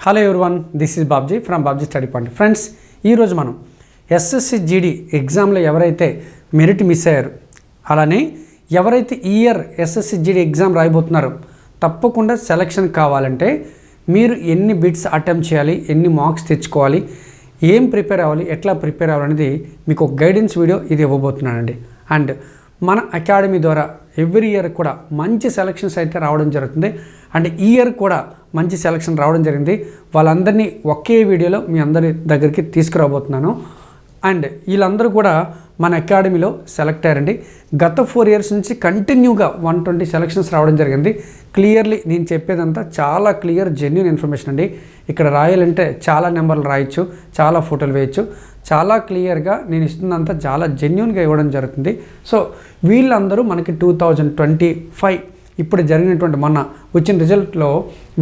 Hello everyone this is Babji from Babji study point friends ఈరోజు మనం SSC GD ఎగ్జామ్లో ఎవరైతే మెరిట్ మిస్ అయ్యారు అలానే ఎవరైతే ఈ ఇయర్ ఎస్ఎస్సి జీడీ ఎగ్జామ్ రాయబోతున్నారో తప్పకుండా సెలక్షన్ కావాలంటే మీరు ఎన్ని బిట్స్ అటెంప్ట్ చేయాలి ఎన్ని మార్క్స్ తెచ్చుకోవాలి ఏం ప్రిపేర్ అవ్వాలి ఎట్లా ప్రిపేర్ అవ్వాలనేది మీకు ఒక గైడెన్స్ వీడియో ఇది ఇవ్వబోతున్నానండి. అండ్ మన అకాడమీ ద్వారా ఎవ్రీ ఇయర్ కూడా మంచి సెలక్షన్స్ అయితే రావడం జరుగుతుంది. అండ్ ఈ ఇయర్ కూడా మంచి సెలక్షన్ రావడం జరిగింది. వాళ్ళందరినీ ఒకే వీడియోలో మీ అందరి దగ్గరికి తీసుకురాబోతున్నాను. అండ్ వీళ్ళందరూ కూడా మన అకాడమీలో సెలెక్ట్ అయ్యారండి. గత ఫోర్ ఇయర్స్ నుంచి కంటిన్యూగా వన్ ట్వంటీ సెలక్షన్స్ రావడం జరిగింది. క్లియర్లీ నేను చెప్పేదంతా చాలా క్లియర్ జెన్యున్ ఇన్ఫర్మేషన్ అండి. ఇక్కడ రాయాలంటే చాలా నెంబర్లు రాయొచ్చు చాలా ఫోటోలు వేయచ్చు. చాలా క్లియర్గా నేను ఇస్తుందంతా చాలా జెన్యున్గా ఇవ్వడం జరుగుతుంది. సో వీళ్ళందరూ మనకి టూ థౌజండ్ ట్వంటీ ఫైవ్ ఇప్పుడు జరిగినటువంటి మొన్న వచ్చిన రిజల్ట్లో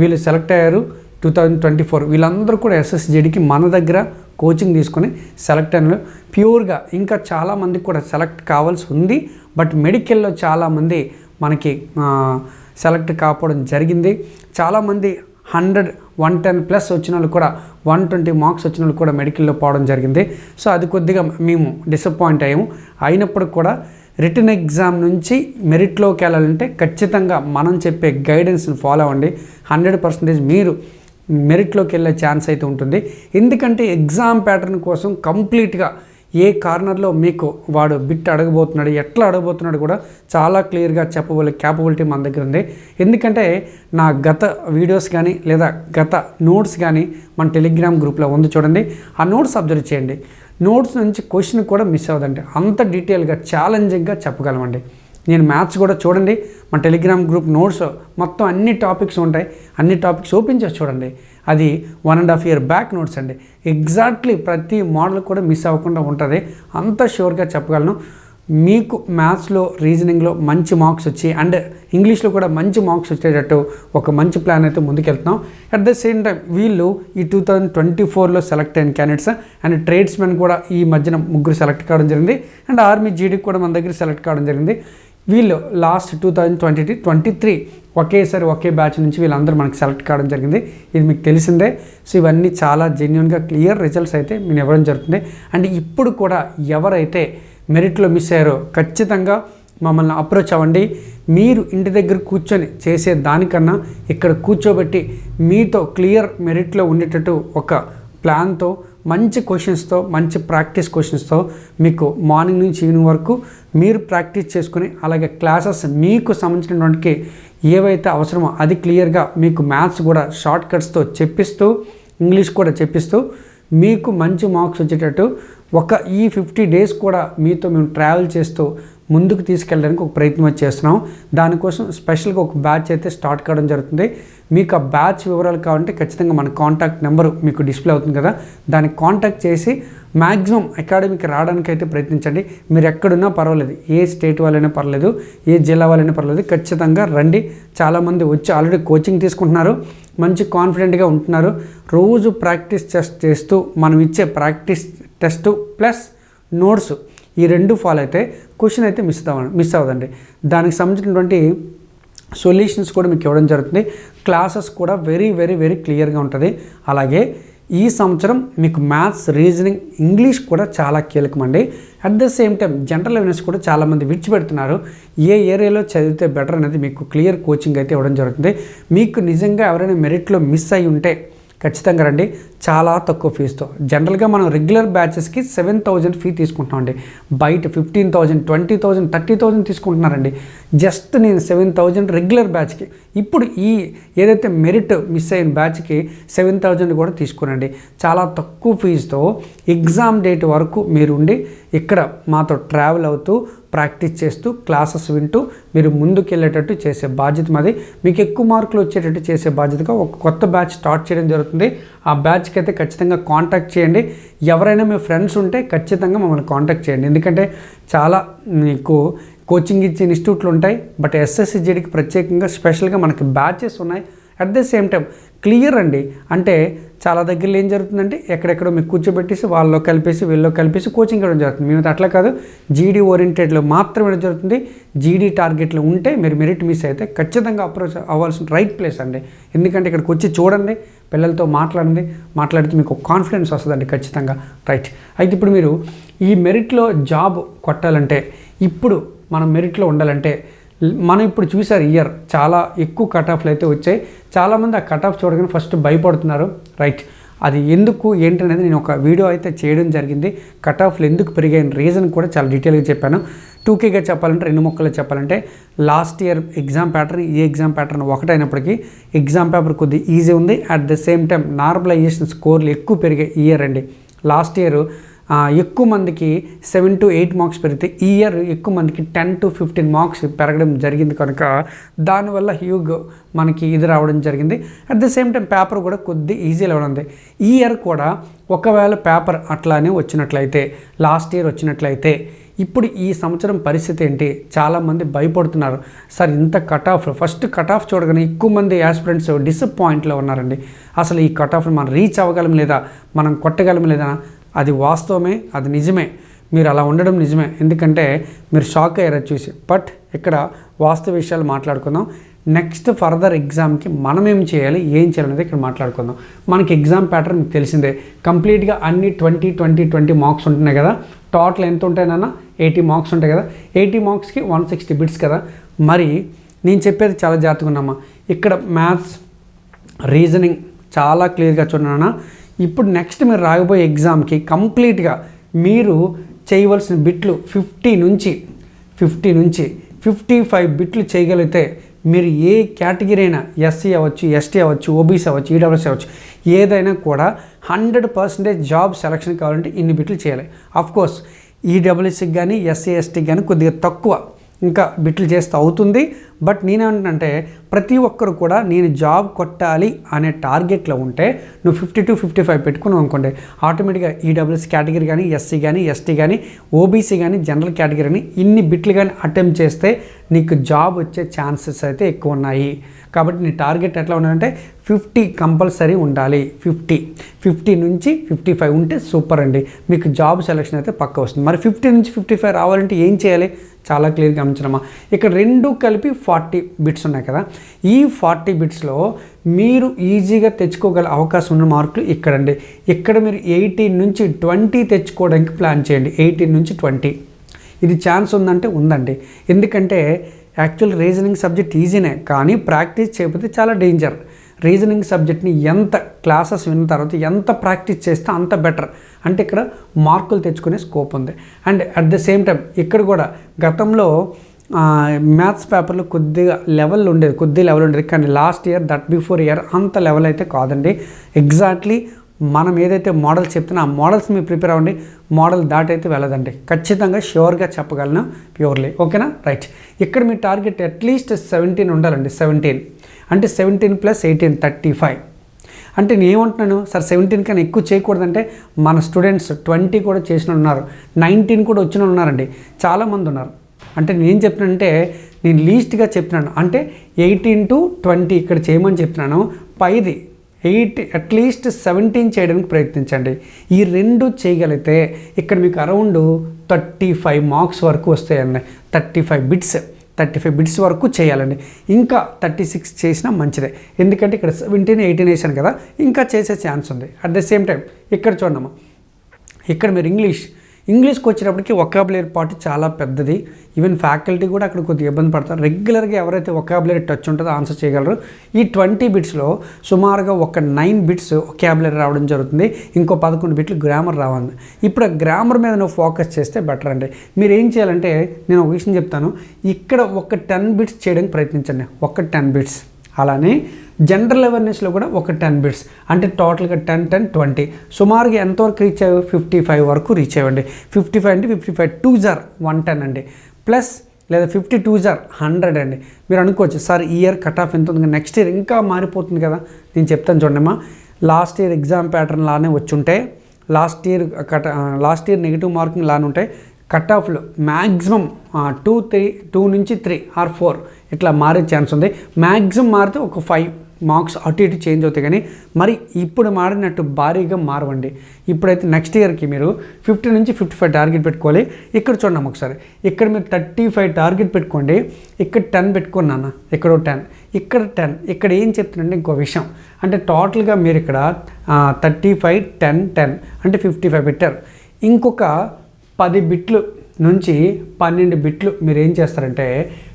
వీళ్ళు సెలెక్ట్ అయ్యారు. టూ థౌజండ్ ట్వంటీ ఫోర్ వీళ్ళందరూ కూడా ఎస్ఎస్జెడికి మన దగ్గర కోచింగ్ తీసుకొని సెలెక్ట్ అయిన ప్యూర్గా ఇంకా చాలామందికి కూడా సెలెక్ట్ కావాల్సి ఉంది. బట్ మెడికల్లో చాలామంది మనకి సెలెక్ట్ కాకపోవడం జరిగింది. చాలామంది హండ్రెడ్ వన్ టెన్ ప్లస్ వచ్చిన వాళ్ళు కూడా వన్ ట్వంటీ మార్క్స్ వచ్చిన వాళ్ళు కూడా మెడికల్లో పోవడం జరిగింది. సో అది కొద్దిగా మేము డిసప్పాయింట్ అయ్యాము. అయినప్పుడు కూడా రిటర్న్ ఎగ్జామ్ నుంచి మెరిట్లోకి వెళ్ళాలంటే ఖచ్చితంగా మనం చెప్పే గైడెన్స్ని ఫాలో అవ్వండి. హండ్రెడ్ పర్సెంటేజ్ మీరు మెరిట్లోకి వెళ్ళే ఛాన్స్ అయితే ఉంటుంది. ఎందుకంటే ఎగ్జామ్ ప్యాటర్న్ కోసం కంప్లీట్గా ఏ కార్నర్లో మీకు వాడు బిట్ అడగబోతున్నాడు ఎట్లా అడగబోతున్నాడు కూడా చాలా క్లియర్గా చెప్పబోలే క్యాపబిలిటీ మన దగ్గర ఉంది. ఎందుకంటే నా గత వీడియోస్ కానీ లేదా గత నోట్స్ కానీ మన టెలిగ్రామ్ గ్రూప్లో ఉంది చూడండి. ఆ నోట్స్ అబ్జర్వ్ చేయండి. నోట్స్ నుంచి క్వశ్చన్ కూడా మిస్ అవ్వదండి. అంత డీటెయిల్గా ఛాలెంజింగ్గా చెప్పగలమండి. నేను మ్యాథ్స్ కూడా చూడండి మా టెలిగ్రామ్ గ్రూప్ నోట్స్ మొత్తం అన్ని టాపిక్స్ ఉంటాయి అన్ని టాపిక్స్ ఓపెన్ చేసి చూడండి. అది one and half year back notes అండి. ఎగ్జాక్ట్లీ ప్రతి మోడల్ కూడా మిస్ అవ్వకుండా ఉంటుంది. అంత షూర్గా చెప్పగలను. మీకు మ్యాథ్స్లో రీజనింగ్లో మంచి మార్క్స్ వచ్చి అండ్ ఇంగ్లీష్లో కూడా మంచి మార్క్స్ వచ్చేటట్టు ఒక మంచి ప్లాన్ అయితే ముందుకెళ్తున్నాం. అట్ ద సేమ్ టైం వీళ్ళు ఈ టూ థౌజండ్ ట్వంటీ ఫోర్లో సెలెక్ట్ అయిన క్యాండిడేట్స్ అండ్ ట్రేడ్స్మెన్ కూడా ఈ మధ్యన ముగ్గురు సెలెక్ట్ కావడం జరిగింది. అండ్ ఆర్మీ జీడీకి కూడా మన దగ్గర సెలెక్ట్ కావడం జరిగింది. వీళ్ళు last two thousand twenty two twenty three ఒకేసారి ఒకే బ్యాచ్ నుంచి వీళ్ళందరూ మనకి సెలెక్ట్ కావడం జరిగింది. ఇది మీకు తెలిసిందే. సో ఇవన్నీ చాలా జెన్యున్గా క్లియర్ రిజల్ట్స్ అయితే మేము ఇవ్వడం జరుగుతుంది. అండ్ ఇప్పుడు కూడా ఎవరైతే మెరిట్లో మిస్ అయ్యారో ఖచ్చితంగా మమ్మల్ని అప్రోచ్ అవ్వండి. మీరు ఇంటి దగ్గర కూర్చొని చేసే దానికన్నా ఇక్కడ కూర్చోబెట్టి మీతో క్లియర్ మెరిట్లో ఉండేటట్టు ఒక ప్లాన్తో మంచి క్వశ్చన్స్తో మంచి ప్రాక్టీస్ క్వశ్చన్స్తో మీకు మార్నింగ్ నుంచి ఈవినింగ్ వరకు మీరు ప్రాక్టీస్ చేసుకుని అలాగే క్లాసెస్ మీకు సంబంధించినటువంటి ఏవైతే అవసరమో అది క్లియర్గా మీకు మ్యాథ్స్ కూడా షార్ట్ కట్స్తో చెప్పిస్తూ ఇంగ్లీష్ కూడా చెప్పిస్తూ మీకు మంచి మార్క్స్ వచ్చేటట్టు ఒక ఈ ఫిఫ్టీ డేస్ కూడా మీతో మేము ట్రావెల్ చేస్తూ ముందుకు తీసుకెళ్ళడానికి ఒక ప్రయత్నం చేస్తున్నాం. దానికోసం స్పెషల్గా ఒక బ్యాచ్ అయితే స్టార్ట్ కావడం జరుగుతుంది. మీకు ఆ బ్యాచ్ వివరాలు కావాలంటే ఖచ్చితంగా మన కాంటాక్ట్ నెంబర్ మీకు డిస్ప్లే అవుతుంది కదా. దానికి కాంటాక్ట్ చేసి మ్యాక్సిమం అకాడమీకి రావడానికి అయితే ప్రయత్నించండి. మీరు ఎక్కడున్నా పర్వాలేదు. ఏ స్టేట్ వాళ్ళైనా పర్లేదు ఏ జిల్లా వాళ్ళైనా పర్లేదు ఖచ్చితంగా రండి. చాలామంది వచ్చి ఆల్రెడీ కోచింగ్ తీసుకుంటున్నారు. మంచి కాన్ఫిడెంట్గా ఉంటున్నారు. రోజు ప్రాక్టీస్ చేస్తూ మనం ఇచ్చే ప్రాక్టీస్ టెస్ట్ ప్లస్ నోట్స్ ఈ రెండు ఫాలో అయితే క్వశ్చన్ అయితే మిస్ అవ్వ మిస్ అవ్వదండి. దానికి సంబంధించినటువంటి సొల్యూషన్స్ కూడా మీకు ఇవ్వడం జరుగుతుంది. క్లాసెస్ కూడా వెరీ వెరీ వెరీ క్లియర్గా ఉంటుంది. అలాగే ఈ సంవత్సరం మీకు మ్యాథ్స్ రీజనింగ్ ఇంగ్లీష్ కూడా చాలా కీలకం అండి at the same time general awareness కూడా చాలామంది విడిచిపెడుతున్నారు. ఏ ఏరియాలో చదివితే బెటర్ అనేది మీకు క్లియర్ కోచింగ్ అయితే ఇవ్వడం జరుగుతుంది. మీకు నిజంగా ఎవరైనా మెరిట్లో మిస్ అయి ఉంటే ఖచ్చితంగా రండి. చాలా తక్కువ ఫీజుతో. జనరల్గా మనం రెగ్యులర్ బ్యాచెస్కి సెవెన్ థౌజండ్ ఫీ తీసుకుంటామండి బయట fifteen thousand twenty thousand thirty thousand తీసుకుంటున్నారండి. Just నేను సెవెన్ థౌజండ్ రెగ్యులర్ బ్యాచ్కి. ఇప్పుడు ఈ ఏదైతే మెరిట్ మిస్ అయిన బ్యాచ్కి సెవెన్ థౌజండ్ కూడా తీసుకురండి. చాలా తక్కువ ఫీజుతో ఎగ్జామ్ డేట్ వరకు మీరు ఉండి ఇక్కడ మాతో ట్రావెల్ అవుతూ ప్రాక్టీస్ చేస్తూ క్లాసెస్ వింటూ మీరు ముందుకెళ్ళేటట్టు చేసే బాధ్యత మాది. మీకు ఎక్కువ మార్కులు వచ్చేటట్టు చేసే బాధ్యతగా ఒక కొత్త బ్యాచ్ స్టార్ట్ చేయడం జరుగుతుంది. ఆ బ్యాచ్ బ్యాచ్కి అయితే ఖచ్చితంగా కాంటాక్ట్ చేయండి. ఎవరైనా మీ ఫ్రెండ్స్ ఉంటే ఖచ్చితంగా మమ్మల్ని కాంటాక్ట్ చేయండి. ఎందుకంటే చాలా మీకు కోచింగ్ ఇచ్చే ఇన్స్టిట్యూట్లు ఉంటాయి. బట్ ఎస్ఎస్సిజిడికి ప్రత్యేకంగా స్పెషల్గా మనకి బ్యాచెస్ ఉన్నాయి. At the same time clear అండి. అంటే చాలా దగ్గరలో ఏం జరుగుతుందంటే ఎక్కడెక్కడో మీకు కూర్చోబెట్టేసి వాళ్ళలో కలిపేసి వీళ్ళలో కలిపేసి కోచింగ్ ఇవ్వడం జరుగుతుంది. మేము అట్లా కాదు. జీడీ ఓరియంటెడ్లో మాత్రమే ఇవ్వడం జరుగుతుంది జీడీ టార్గెట్లు ఉంటే మీరు మెరిట్ మిస్ అయితే ఖచ్చితంగా అప్రోచ్ అవ్వాల్సిన రైట్ ప్లేస్ అండి. ఎందుకంటే ఇక్కడికి వచ్చి చూడండి పిల్లలతో మాట్లాడండి మాట్లాడితే మీకు కాన్ఫిడెన్స్ వస్తుందండి ఖచ్చితంగా. రైట్ అయితే ఇప్పుడు మీరు ఈ మెరిట్లో జాబ్ కొట్టాలంటే ఇప్పుడు మనం మెరిట్లో ఉండాలంటే మనం ఇప్పుడు చూసారు ఇయర్ చాలా ఎక్కువ కట్ ఆఫ్లు అయితే వచ్చాయి. చాలామంది ఆ కట్ ఆఫ్ చూడగానే ఫస్ట్ భయపడుతున్నారు. రైట్ అది ఎందుకు ఏంటనేది నేను ఒక వీడియో అయితే చేయడం జరిగింది. కట్ ఆఫ్లు ఎందుకు పెరిగాయని రీజన్ కూడా చాలా డీటెయిల్గా చెప్పాను. టూకేగా చెప్పాలంటే రెండు మొక్కలు చెప్పాలంటే లాస్ట్ ఇయర్ ఎగ్జామ్ ప్యాటర్న్ ఈ ఎగ్జామ్ ప్యాటర్న్ ఒకటైనప్పటికీ ఎగ్జామ్ పేపర్ కొద్దిగా ఈజీ ఉంది. At the same time normalization స్కోర్లు ఎక్కువ పెరిగాయి ఇయర్ అండి. లాస్ట్ ఇయర్ ఎక్కువ మందికి సెవెన్ టు ఎయిట్ మార్క్స్ పెరిగితే ఈ ఇయర్ ఎక్కువ మందికి టెన్ టు ఫిఫ్టీన్ మార్క్స్ పెరగడం జరిగింది కనుక దానివల్ల హ్యూగ్ మనకి ఇది రావడం జరిగింది. At the same time paper కూడా కొద్ది ఈజీ లెవెల్ ఉంది. ఈ ఇయర్ కూడా ఒకవేళ పేపర్ అట్లానే వచ్చినట్లయితే లాస్ట్ ఇయర్ వచ్చినట్లయితే ఇప్పుడు ఈ సంవత్సరం పరిస్థితి ఏంటి? చాలామంది భయపడుతున్నారు. సార్ ఇంత cut off first cut off చూడగానే ఎక్కువ మంది యాస్పిరెంట్స్ డిసప్పాయింట్లో ఉన్నారండి. అసలు ఈ కట్ ఆఫ్ మనం రీచ్ అవ్వగలం లేదా? మనం కొట్టగలం లేదా? అది వాస్తవమే అది నిజమే. మీరు అలా ఉండడం నిజమే. ఎందుకంటే మీరు షాక్ అయ్యారు చూసి. బట్ ఇక్కడ వాస్తవ విషయాలు మాట్లాడుకుందాం. నెక్స్ట్ ఫర్దర్ ఎగ్జామ్కి మనం ఏం చేయాలి ఏం చేయాలి అనేది ఇక్కడ మాట్లాడుకుందాం. మనకి ఎగ్జామ్ ప్యాటర్న్ మీకు తెలిసిందే. కంప్లీట్గా అన్ని ట్వంటీ ట్వంటీ ట్వంటీ మార్క్స్ ఉంటున్నాయి కదా. టోటల్ ఎంత ఉంటాయినన్నా ఎయిటీ మార్క్స్ ఉంటాయి కదా. ఎయిటీ మార్క్స్కి వన్ సిక్స్టీ బిట్స్ కదా. మరి నేను చెప్పేది చాలా జాగ్రత్తగా ఉన్నామా ఇక్కడ మ్యాథ్స్ రీజనింగ్ చాలా క్లియర్గా చూడనా ఇప్పుడు నెక్స్ట్ మీరు రాకపోయే ఎగ్జామ్కి కంప్లీట్గా మీరు చేయవలసిన బిట్లు ఫిఫ్టీ నుంచి ఫిఫ్టీ నుంచి ఫిఫ్టీ ఫైవ్ బిట్లు చేయగలిగితే మీరు ఏ కేటగిరీ అయినా ఎస్సీ అవ్వచ్చు ఎస్టీ అవ్వచ్చు ఓబీసీ అవ్వచ్చు ఈడబ్ల్యూసీ అవ్వచ్చు ఏదైనా కూడా హండ్రెడ్ పర్సెంటేజ్ జాబ్ సెలక్షన్ కావాలంటే ఇన్ని బిట్లు చేయాలి. అఫ్ కోర్స్ ఈడబ్ల్యూసీకి కానీ ఎస్సీ ఎస్టీకి కానీ కొద్దిగా తక్కువ ఇంకా బిట్లు చేస్తే అవుతుంది. బట్ నేనేమంటే ప్రతి ఒక్కరు కూడా నేను జాబ్ కొట్టాలి అనే టార్గెట్లో ఉంటే నువ్వు ఫిఫ్టీ టు ఫిఫ్టీ ఫైవ్ పెట్టుకున్నావు అనుకోండి. ఆటోమేటిక్గా ఈడబ్ల్యూఎస్ కేటగిరీ కానీ ఎస్సీ కానీ ఎస్టీ కానీ ఓబీసీ కానీ జనరల్ కేటగిరీని ఇన్ని బిట్లు కానీ అటెంప్ట్ చేస్తే నీకు జాబ్ వచ్చే ఛాన్సెస్ అయితే ఎక్కువ ఉన్నాయి. కాబట్టి నీ టార్గెట్ ఎట్లా ఉండాలంటే ఫిఫ్టీ కంపల్సరీ ఉండాలి. ఫిఫ్టీ. ఫిఫ్టీ నుంచి ఫిఫ్టీ ఫైవ్ ఉంటే సూపర్ అండి. మీకు జాబ్ సెలక్షన్ అయితే పక్క వస్తుంది. మరి ఫిఫ్టీ నుంచి ఫిఫ్టీ ఫైవ్ రావాలంటే ఏం చేయాలి? చాలా క్లియర్గా గమనించడమ్మా ఇక్కడ రెండు కలిపి ఫార్టీ బిట్స్ ఉన్నాయి కదా. ఈ ఫార్టీ బిట్స్లో మీరు ఈజీగా తెచ్చుకోగల అవకాశం ఉన్న మార్కులు ఇక్కడండి. ఇక్కడ మీరు ఎయిటీన్ నుంచి ట్వంటీ తెచ్చుకోవడానికి ప్లాన్ చేయండి. ఎయిటీన్ నుంచి ట్వంటీ. ఇది ఛాన్స్ ఉందంటే ఉందండి. ఎందుకంటే యాక్చువల్ రీజనింగ్ సబ్జెక్ట్ ఈజీనే కానీ ప్రాక్టీస్ చేయకపోతే చాలా డేంజర్. రీజనింగ్ సబ్జెక్ట్ని ఎంత క్లాసెస్ విన్న తర్వాత ఎంత ప్రాక్టీస్ చేస్తే అంత బెటర్. అంటే ఇక్కడ మార్కులు తెచ్చుకునే స్కోప్ ఉంది. And at the same time ఇక్కడ కూడా గతంలో మ్యాథ్స్ పేపర్లో కొద్దిగా లెవెల్ ఉండేది కొద్ది లెవెల్ ఉండేది. కానీ last year that before year అంత లెవెల్ అయితే కాదండి. ఎగ్జాక్ట్లీ మనం ఏదైతే మోడల్ చెప్తున్నా ఆ మోడల్స్ మీరు ప్రిపేర్ అవ్వండి. మోడల్ దాటైతే వెళ్ళదండి. ఖచ్చితంగా ష్యూర్గా చెప్పగలను ప్యూర్లీ ఓకేనా రైట్ ఇక్కడ మీ టార్గెట్ అట్లీస్ట్ సెవెంటీన్ ఉండాలండి. సెవెంటీన్ అంటే seventeen plus eighteen thirty five అంటే నేను ఏమంటున్నాను సార్ సెవెంటీన్ కన్నా ఎక్కువ చేయకూడదంటే మన స్టూడెంట్స్ ట్వంటీ కూడా చేసిన ఉన్నారు. నైన్టీన్ కూడా వచ్చిన ఉన్నారండి. చాలామంది ఉన్నారు. అంటే నేను చెప్తున్నానంటే నేను లీస్ట్గా చెప్తున్నాను అంటే ఎయిటీన్ టు ట్వంటీ ఇక్కడ చేయమని చెప్తున్నాను పైది ఎయిట్ అట్లీస్ట్ సెవెంటీన్ చేయడానికి ప్రయత్నించండి. ఈ రెండు చేయగలిగితే ఇక్కడ మీకు అరౌండ్ థర్టీ ఫైవ్ మార్క్స్ వరకు వస్తాయండి. Thirty five bits thirty five bits వరకు చేయాలండి. ఇంకా థర్టీ సిక్స్ చేసినా మంచిదే. ఎందుకంటే ఇక్కడ సెవెంటీన్ ఎయిటీన్ వేసాను కదా ఇంకా చేసే ఛాన్స్ ఉంది. అట్ ద సేమ్ టైం ఇక్కడ చూడమ్మా ఇక్కడ మీరు ఇంగ్లీష్ ఇంగ్లీష్కి వచ్చినప్పటికీ ఒకాబులరీ పార్ట్ చాలా పెద్దది. ఈవెన్ ఫ్యాకల్టీ కూడా అక్కడ కొద్దిగా ఇబ్బంది పడతారు. రెగ్యులర్గా ఎవరైతే ఒకాబులరీ టచ్ ఉంటుందో ఆన్సర్ చేయగలరు. ఈ ట్వంటీ బిట్స్లో సుమారుగా ఒక నైన్ బిట్స్ ఒకాబులరీ రావడం జరుగుతుంది. ఇంకో పదకొండు బిట్లు గ్రామర్ రావాలి. ఇప్పుడు గ్రామర్ మీద నువ్వు ఫోకస్ చేస్తే బెటర్ అండి. మీరు ఏం చేయాలంటే నేను ఒక విషయం చెప్తాను. ఇక్కడ ఒక టెన్ బిట్స్ చేయడానికి ప్రయత్నించండి. ఒక టెన్ బిట్స్ అలానే జనరల్ అవేర్నెస్లో కూడా ఒక టెన్ బిట్స్. అంటే టోటల్గా టెన్ టెన్ ట్వంటీ. సుమారుగా ఎంతవరకు రీచ్ అయ్యి ఫిఫ్టీ ఫైవ్ వరకు రీచ్ అయ్యండి ఫిఫ్టీ ఫైవ్ అంటే fifty five. Twos are one ten అండి. ప్లస్ లేదా ఫిఫ్టీ టూ జార్ హండ్రెడ్ అండి. మీరు అనుకోవచ్చు సార్ ఈ ఇయర్ కట్ ఆఫ్ ఎంత ఉంది? నెక్స్ట్ ఇయర్ ఇంకా మారిపోతుంది కదా. నేను చెప్తాను చూడమ్మా లాస్ట్ ఇయర్ ఎగ్జామ్ ప్యాటర్న్ లానే వచ్చుంటే last year cut last year negative marking లానే ఉంటాయి కట్ ఆఫ్లో మ్యాక్సిమం టూ త్రీ టూ నుంచి త్రీ ఆర్ ఫోర్ ఇట్లా మారే ఛాన్స్ ఉంది. మ్యాక్సిమం మారితే ఒక ఫైవ్ మార్క్స్ అటు ఇటు చేంజ్ అవుతాయి కానీ మరి ఇప్పుడు మారినట్టు భారీగా మారవండి. ఇప్పుడైతే నెక్స్ట్ ఇయర్కి మీరు ఫిఫ్టీ నుంచి ఫిఫ్టీ ఫైవ్ టార్గెట్ పెట్టుకోవాలి. ఇక్కడ చూడండి ఒకసారి. ఇక్కడ మీరు థర్టీ ఫైవ్ టార్గెట్ పెట్టుకోండి. ఇక్కడ టెన్ పెట్టుకున్నాను ఇక్కడ టెన్ ఇక్కడ టెన్ ఇక్కడ ఏం చెప్తున్నాంటే ఇంకో విషయం. అంటే టోటల్గా మీరు ఇక్కడ థర్టీ ఫైవ్ టెన్ టెన్ అంటే ఫిఫ్టీ ఫైవ్ పెట్టారు. ఇంకొక పది బిట్లు నుంచి పన్నెండు బిట్లు మీరు ఏం చేస్తారంటే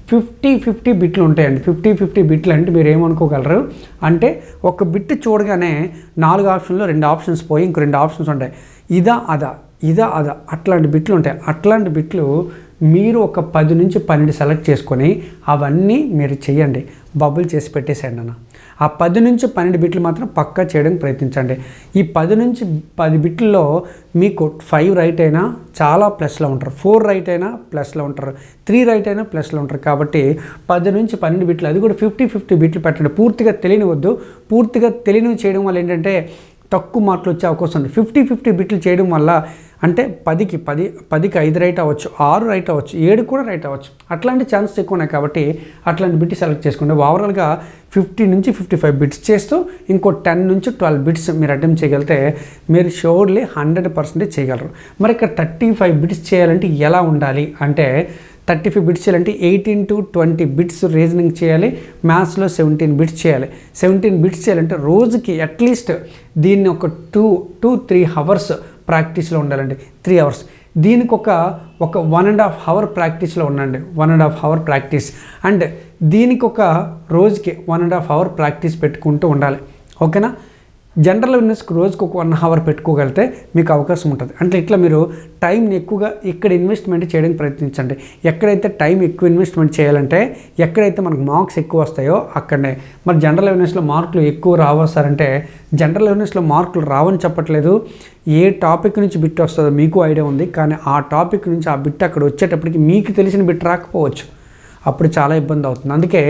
ఫిఫ్టీ ఫిఫ్టీ బిట్లు ఉంటాయండి. ఫిఫ్టీ ఫిఫ్టీ బిట్లు అంటే మీరు ఏమనుకోగలరు అంటే ఒక బిట్ చూడగానే నాలుగు ఆప్షన్లో రెండు ఆప్షన్స్ పోయి ఇంకో రెండు ఆప్షన్స్ ఉంటాయి. ఇదా అదా ఇదా అదా అట్లాంటి బిట్లు ఉంటాయి. అట్లాంటి బిట్లు మీరు ఒక పది నుంచి పన్నెండు సెలెక్ట్ చేసుకొని అవన్నీ మీరు చేయండి. బబుల్ చేసి పెట్టేసేయండి అన్న. ఆ పది నుంచి పన్నెండు బిట్లు మాత్రం పక్కా చేయడానికి ప్రయత్నించండి. ఈ పది నుంచి పది బిట్లలో మీకు ఫైవ్ రైట్ అయినా చాలా ప్లస్లో ఉంటారు. ఫోర్ రైట్ అయినా ప్లస్లో ఉంటారు. త్రీ రైట్ అయినా ప్లస్లో ఉంటారు. కాబట్టి పది నుంచి పన్నెండు బిట్లు అది కూడా ఫిఫ్టీ ఫిఫ్టీ బిట్లు పెట్టండి. పూర్తిగా తెలియని వద్దు పూర్తిగా తెలియనివి చేయడం వల్ల ఏంటంటే తక్కువ మార్కులు వచ్చే అవకాశం ఉంది. ఫిఫ్టీ ఫిఫ్టీ బిట్లు చేయడం వల్ల అంటే పదికి పది పదికి ఐదు రైట్ అవ్వచ్చు ఆరు రైట్ అవ్వచ్చు ఏడు కూడా రైట్ అవ్వచ్చు. అట్లాంటి ఛాన్సెస్ ఎక్కువ ఉన్నాయి కాబట్టి అట్లాంటి బిట్ సెలెక్ట్ చేసుకోండి ఓవరాల్గా ఫిఫ్టీ నుంచి ఫిఫ్టీ ఫైవ్ బిట్స్ చేస్తూ ఇంకో టెన్ నుంచి ట్వెల్వ్ బిట్స్ మీరు అటెంప్ట్ చేయగలిగితే మీరు షోర్లీ హండ్రెడ్ పర్సెంటేజ్ చేయగలరు. మరి ఇక్కడ థర్టీ ఫైవ్ బిట్స్ చేయాలంటే ఎలా ఉండాలి? అంటే థర్టీ ఫైవ్ బిట్స్ చేయాలంటే eighteen to twenty bits reasoning చేయాలి. మ్యాథ్స్లో సెవెంటీన్ బిట్స్ చేయాలి. సెవెంటీన్ బిట్స్ చేయాలంటే రోజుకి అట్లీస్ట్ దీన్ని ఒక టూ టూ త్రీ అవర్స్ ప్రాక్టీస్లో ఉండాలండి. త్రీ అవర్స్ దీనికి ఒక ఒక వన్ అండ్ హాఫ్ అవర్ ప్రాక్టీస్లో ఉండండి. One and half hour practice. And దీనికి ఒక రోజుకి one and half hour practice పెట్టుకుంటూ ఉండాలి. ఓకేనా జనరల్ అవేర్నెస్కి రోజుకు ఒక వన్ అవర్ పెట్టుకోగలిగితే మీకు అవకాశం ఉంటుంది. అంటే ఇట్లా మీరు టైంని ఎక్కువగా ఇక్కడ ఇన్వెస్ట్మెంట్ చేయడానికి ప్రయత్నించండి. ఎక్కడైతే టైం ఎక్కువ ఇన్వెస్ట్మెంట్ చేయాలంటే ఎక్కడైతే మనకు మార్క్స్ ఎక్కువ వస్తాయో అక్కడనే. మరి జనరల్ అవేర్నెస్లో మార్కులు ఎక్కువ రావస్తారంటే జనరల్ అవేర్నెస్లో మార్కులు రావని చెప్పట్లేదు. ఏ టాపిక్ నుంచి బిట్ వస్తుందో మీకు ఐడియా ఉంది. కానీ ఆ టాపిక్ నుంచి ఆ బిట్ అక్కడ వచ్చేటప్పటికి మీకు తెలిసిన బిట్ రాకపోవచ్చు. అప్పుడు చాలా ఇబ్బంది అవుతుంది. అందుకే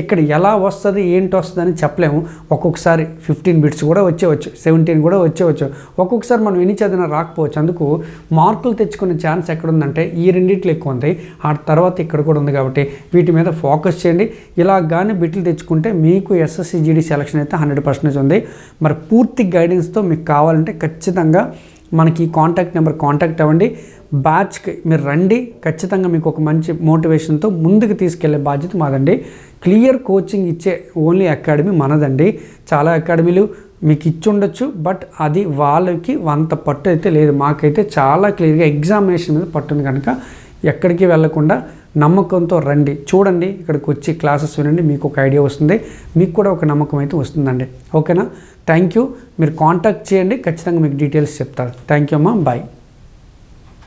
ఇక్కడ ఎలా వస్తుంది ఏంటి వస్తుంది అని చెప్పలేము. ఒక్కొక్కసారి ఫిఫ్టీన్ బిట్స్ కూడా వచ్చేవచ్చు సెవెంటీన్ కూడా వచ్చేవచ్చు. ఒక్కొక్కసారి మనం ఎన్ని చదివినా రాకపోవచ్చు. అందుకు మార్కులు తెచ్చుకునే ఛాన్స్ ఎక్కడ ఉందంటే ఈ రెండింటిలో ఎక్కువ ఉంది. ఆ తర్వాత ఇక్కడ కూడా ఉంది కాబట్టి వీటి మీద ఫోకస్ చేయండి. ఇలా కానీ బిట్లు తెచ్చుకుంటే మీకు ఎస్ఎస్సి జీడీ సెలక్షన్ అయితే హండ్రెడ్ పర్సెంటేజ్ ఉంది. మరి పూర్తి గైడెన్స్తో మీకు కావాలంటే ఖచ్చితంగా మనకి కాంటాక్ట్ నెంబర్ కాంటాక్ట్ అవ్వండి. బ్యాచ్కి మీరు రండి. ఖచ్చితంగా మీకు ఒక మంచి మోటివేషన్తో ముందుకు తీసుకెళ్ళే బాధ్యత మాదండి. క్లియర్ కోచింగ్ ఇచ్చే ఓన్లీ అకాడమీ మనదండి. చాలా అకాడమీలు మీకు ఇచ్చి ఉండొచ్చు బట్ అది వాళ్ళకి అంత పట్టు అయితే లేదు. మాకైతే చాలా క్లియర్గా ఎగ్జామినేషన్ మీద పట్టుంది కనుక ఎక్కడికి వెళ్ళకుండా నమ్మకంతో రండి. చూడండి ఇక్కడికి వచ్చి క్లాసెస్ వినండి మీకు ఒక ఐడియా వస్తుంది. మీకు కూడా ఒక నమ్మకం అయితే వస్తుందండి. ఓకేనా? Thank you. మీరు కాంటాక్ట్ చేయండి ఖచ్చితంగా మీకు డీటెయిల్స్ చెప్తారు. థ్యాంక్ యూ అమ్మా. బాయ్.